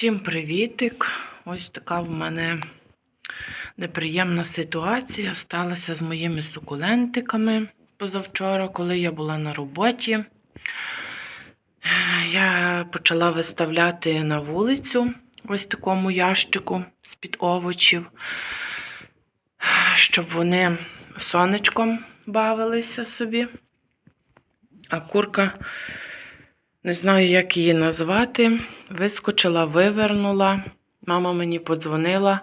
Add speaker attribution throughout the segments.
Speaker 1: Всім привітик! Ось така в мене неприємна ситуація сталася з моїми сукулентиками позавчора, коли я була на роботі. Я почала виставляти на вулицю ось такому ящику з-під овочів, щоб вони сонечком бавилися собі. А курка, не знаю, як її назвати, вискочила, вивернула. Мама мені подзвонила,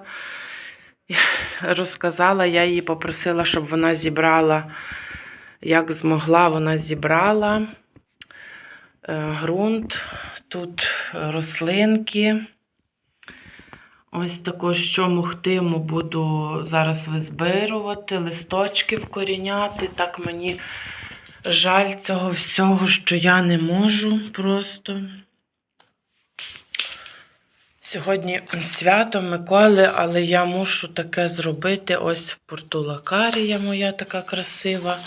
Speaker 1: розказала, я її попросила, щоб вона зібрала, як змогла, вона зібрала е, ґрунт, тут рослинки. Ось також, що мухтиму буду зараз визбирувати, листочки вкоріняти. Так мені жаль цього всього, що я не можу просто. Сьогодні свято Миколи, але я мушу таке зробити. Ось портулакарія моя така красива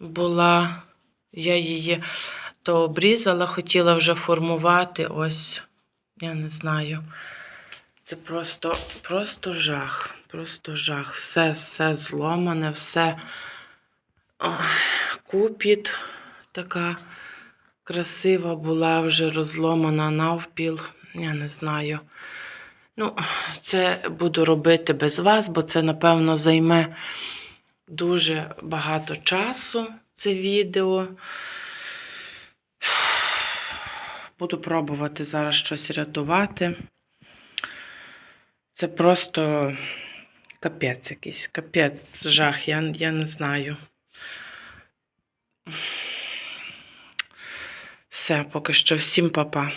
Speaker 1: була. Я її то обрізала, хотіла вже формувати. Ось, я не знаю. Це просто, просто жах. Просто жах. Все, все зломане, все. Купіт така красива була, вже розломана навпіл. Я не знаю. Ну, це буду робити без вас, бо це, напевно, займе дуже багато часу, це відео. Буду пробувати зараз щось рятувати. Це просто капець якийсь, капець, жах, я, я не знаю. Все, поки що всім па-па.